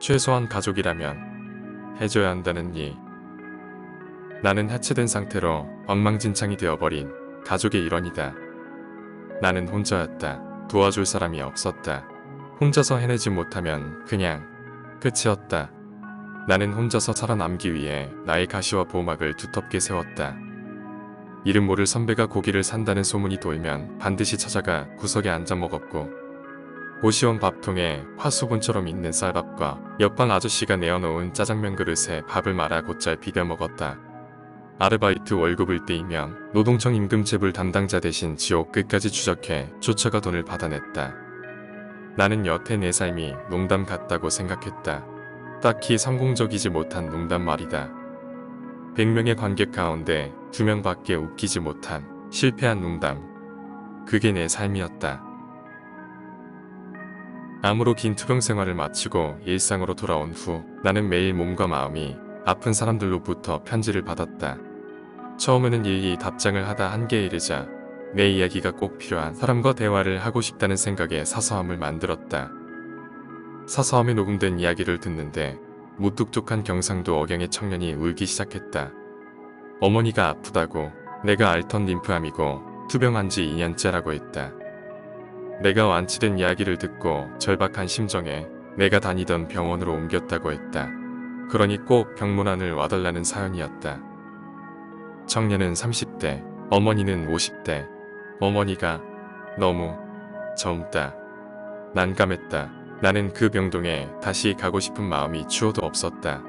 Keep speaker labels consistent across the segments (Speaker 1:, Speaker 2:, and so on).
Speaker 1: 최소한 가족이라면 해줘야 한다는 이. 나는 해체된 상태로 엉망진창이 되어버린 가족의 일원이다. 나는 혼자였다. 도와줄 사람이 없었다. 혼자서 해내지 못하면 그냥 끝이었다. 나는 혼자서 살아남기 위해 나의 가시와 보호막을 두텁게 세웠다. 이름 모를 선배가 고기를 산다는 소문이 돌면 반드시 찾아가 구석에 앉아 먹었고 고시원 밥통에 화수분처럼 있는 쌀밥과 옆방 아저씨가 내어놓은 짜장면 그릇에 밥을 말아 곧잘 비벼 먹었다. 아르바이트 월급을 떼이면 노동청 임금체불 담당자 대신 지옥 끝까지 추적해 쫓아가 돈을 받아냈다. 나는 여태 내 삶이 농담 같다고 생각했다. 딱히 성공적이지 못한 농담 말이다. 100명의 관객 가운데 2명밖에 웃기지 못한 실패한 농담. 그게 내 삶이었다. 암으로 긴 투병 생활을 마치고 일상으로 돌아온 후 나는 매일 몸과 마음이 아픈 사람들로부터 편지를 받았다. 처음에는 일일이 답장을 하다 한계에 이르자 내 이야기가 꼭 필요한 사람과 대화를 하고 싶다는 생각에 사서함을 만들었다. 사서함에 녹음된 이야기를 듣는데 무뚝뚝한 경상도 억양의 청년이 울기 시작했다. 어머니가 아프다고 내가 앓던 림프암이고 투병한 지 2년째라고 했다. 내가 완치된 이야기를 듣고 절박한 심정에 내가 다니던 병원으로 옮겼다고 했다. 그러니 꼭 병문안을 와달라는 사연이었다. 청년은 30대, 어머니는 50대. 어머니가 너무 젊다. 난감했다. 나는 그 병동에 다시 가고 싶은 마음이 추워도 없었다.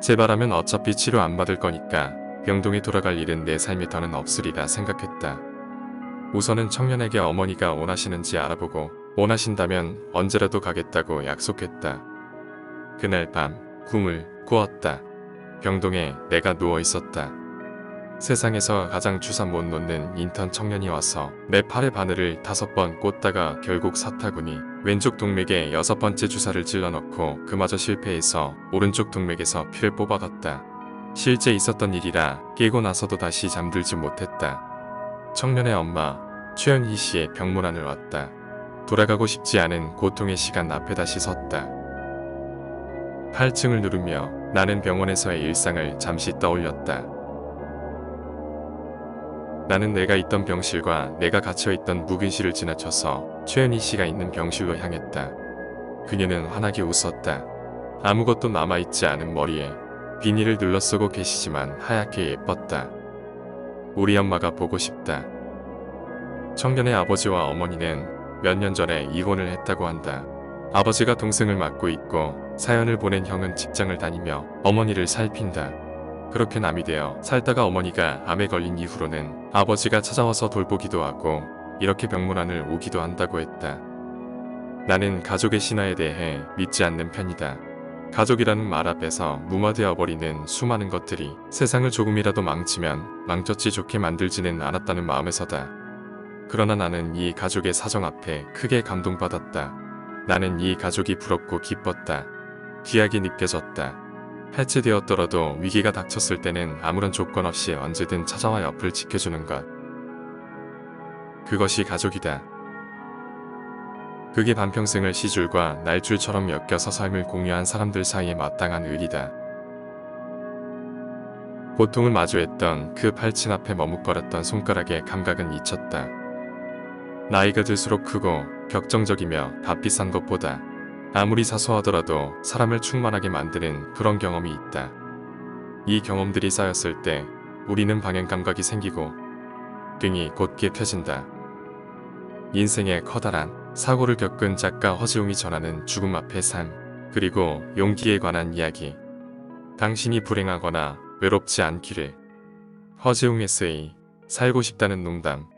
Speaker 1: 제발하면 어차피 치료 안 받을 거니까 병동에 돌아갈 일은 내 삶에 더는 없으리라 생각했다. 우선은 청년에게 어머니가 원하시는지 알아보고 원하신다면 언제라도 가겠다고 약속했다. 그날 밤 꿈을 꾸었다. 병동에 내가 누워 있었다. 세상에서 가장 주사 못 놓는 인턴 청년이 와서 내 팔의 바늘을 다섯 번 꽂다가 결국 사타구니 왼쪽 동맥에 여섯 번째 주사를 찔러넣고 그마저 실패해서 오른쪽 동맥에서 피를 뽑아갔다. 실제 있었던 일이라 깨고 나서도 다시 잠들지 못했다. 청년의 엄마 최연희 씨의 병문안을 왔다. 돌아가고 싶지 않은 고통의 시간 앞에 다시 섰다. 8층을 누르며 나는 병원에서의 일상을 잠시 떠올렸다. 나는 내가 있던 병실과 내가 갇혀있던 묵은실을 지나쳐서 최은희 씨가 있는 병실로 향했다. 그녀는 환하게 웃었다. 아무것도 남아있지 않은 머리에 비닐을 둘러쓰고 계시지만 하얗게 예뻤다. 우리 엄마가 보고 싶다. 청년의 아버지와 어머니는 몇 년 전에 이혼을 했다고 한다. 아버지가 동생을 맡고 있고 사연을 보낸 형은 직장을 다니며 어머니를 살핀다. 그렇게 남이 되어 살다가 어머니가 암에 걸린 이후로는 아버지가 찾아와서 돌보기도 하고 이렇게 병문안을 오기도 한다고 했다. 나는 가족의 신화에 대해 믿지 않는 편이다. 가족이라는 말 앞에서 무마되어 버리는 수많은 것들이 세상을 조금이라도 망치면 망쳤지 좋게 만들지는 않았다는 마음에서다. 그러나 나는 이 가족의 사정 앞에 크게 감동받았다. 나는 이 가족이 부럽고 기뻤다. 귀하게 느껴졌다. 해체되었더라도 위기가 닥쳤을 때는 아무런 조건 없이 언제든 찾아와 옆을 지켜주는 것. 그것이 가족이다. 그게 반평생을 시줄과 날줄처럼 엮여서 삶을 공유한 사람들 사이에 마땅한 의리다. 고통을 마주했던 그 팔친 앞에 머뭇거렸던 손가락의 감각은 잊혔다. 나이가 들수록 크고 격정적이며 값비싼 것보다 아무리 사소하더라도 사람을 충만하게 만드는 그런 경험이 있다. 이 경험들이 쌓였을 때 우리는 방향 감각이 생기고 등이 곧게 펴진다. 인생의 커다란 사고를 겪은 작가 허지웅이 전하는 죽음 앞의 삶, 그리고 용기에 관한 이야기. 당신이 불행하거나 외롭지 않기를. 허지웅 에세이, 살고 싶다는 농담.